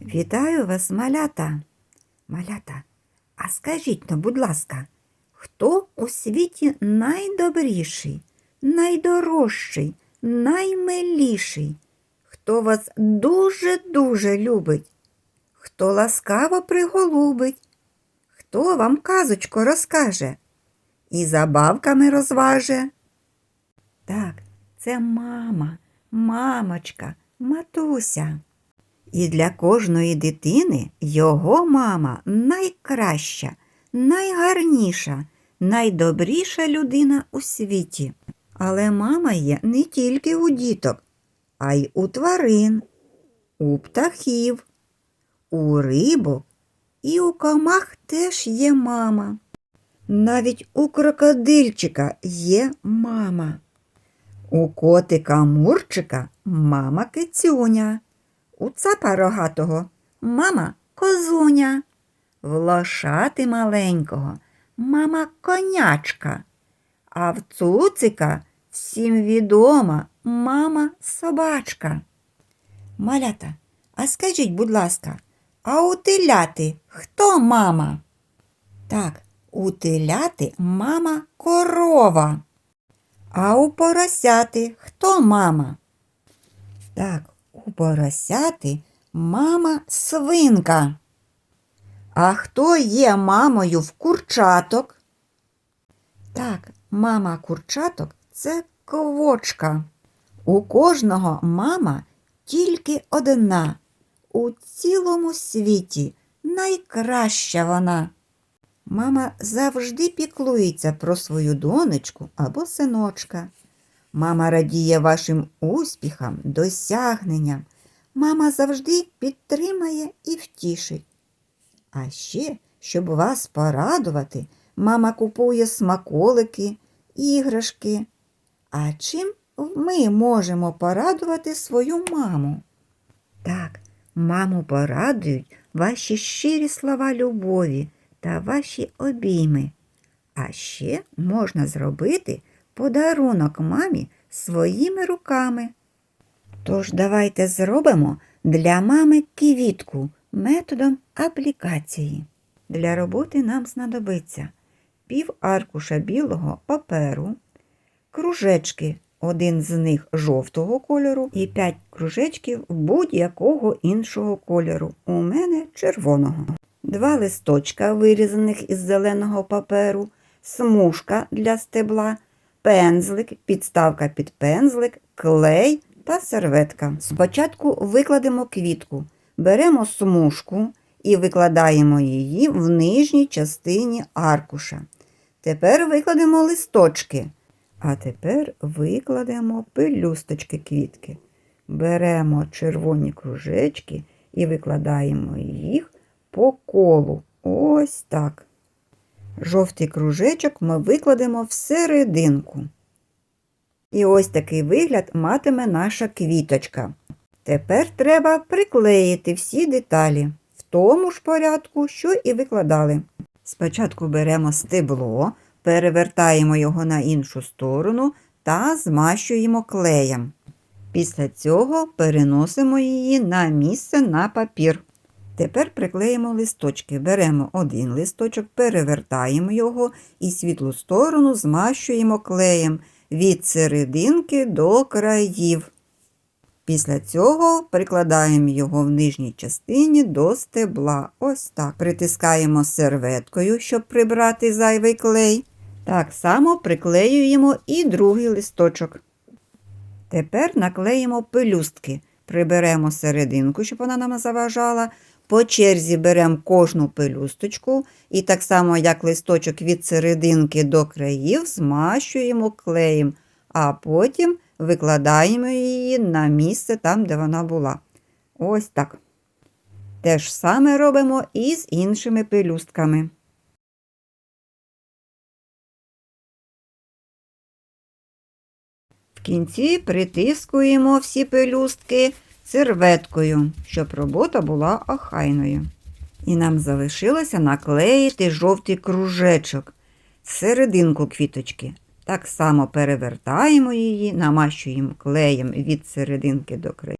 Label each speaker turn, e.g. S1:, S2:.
S1: Вітаю вас, малята. Малята, а скажіть ну, будь ласка, хто у світі найдобріший, найдорожчий, наймиліший? Хто вас дуже-дуже любить? Хто ласкаво приголубить? Хто вам казочку розкаже і забавками розваже? Так, це мама, мамочка, матуся. І для кожної дитини його мама найкраща, найгарніша, найдобріша людина у світі. Але мама є не тільки у діток, а й у тварин, у птахів, у рибок і у комах теж є мама. Навіть у крокодильчика є мама. У котика Мурчика мама кицюня. У цапа рогатого мама козуня, в лошати маленького мама конячка, а в цуцика всім відома мама собачка. Малята, а скажіть, будь ласка, а у теляти хто мама? Так, у теляти мама корова. А у поросяти хто мама? Так, у поросяти мама свинка. А хто є мамою в курчаток? Так, мама курчаток це квочка. У кожного мама тільки одна. У цілому світі найкраща вона. Мама завжди піклується про свою донечку або синочка. Мама радіє вашим успіхам, досягненням. Мама завжди підтримає і втішить. А ще, щоб вас порадувати, мама купує смаколики, іграшки. А чим ми можемо порадувати свою маму? Так, маму порадують ваші щирі слова любові та ваші обійми. А ще можна зробити подарунок мамі своїми руками. Тож давайте зробимо для мами квітку методом аплікації. Для роботи нам знадобиться пів аркуша білого паперу, кружечки, один з них жовтого кольору і 5 кружечків будь-якого іншого кольору. У мене червоного. Два листочка, вирізаних із зеленого паперу, смужка для стебла, пензлик, підставка під пензлик, клей та серветка. Спочатку викладемо квітку, беремо смужку і викладаємо її в нижній частині аркуша. Тепер викладемо листочки, а тепер викладемо пелюсточки квітки. Беремо червоні кружечки і викладаємо їх по колу. Ось так. Жовтий кружечок ми викладемо всерединку. І ось такий вигляд матиме наша квіточка. Тепер треба приклеїти всі деталі в тому ж порядку, що і викладали. Спочатку беремо стебло, перевертаємо його на іншу сторону та змащуємо клеєм. Після цього переносимо її на місце на папір. Тепер приклеїмо листочки. Беремо один листочок, перевертаємо його і світлу сторону змащуємо клеєм від серединки до країв. Після цього прикладаємо його в нижній частині до стебла. Ось так. Притискаємо серветкою, щоб прибрати зайвий клей. Так само приклеюємо і другий листочок. Тепер наклеїмо пелюстки. Приберемо серединку, щоб вона нам заважала. По черзі беремо кожну пелюсточку і так само, як листочок від серединки до країв, змащуємо клеєм, а потім викладаємо її на місце там, де вона була. Ось так. Те ж саме робимо і з іншими пелюстками. Кінці притискуємо всі пелюстки серветкою, щоб робота була охайною. І нам залишилося наклеїти жовтий кружечок серединку квіточки. Так само перевертаємо її, намащуємо клеєм від серединки до краю.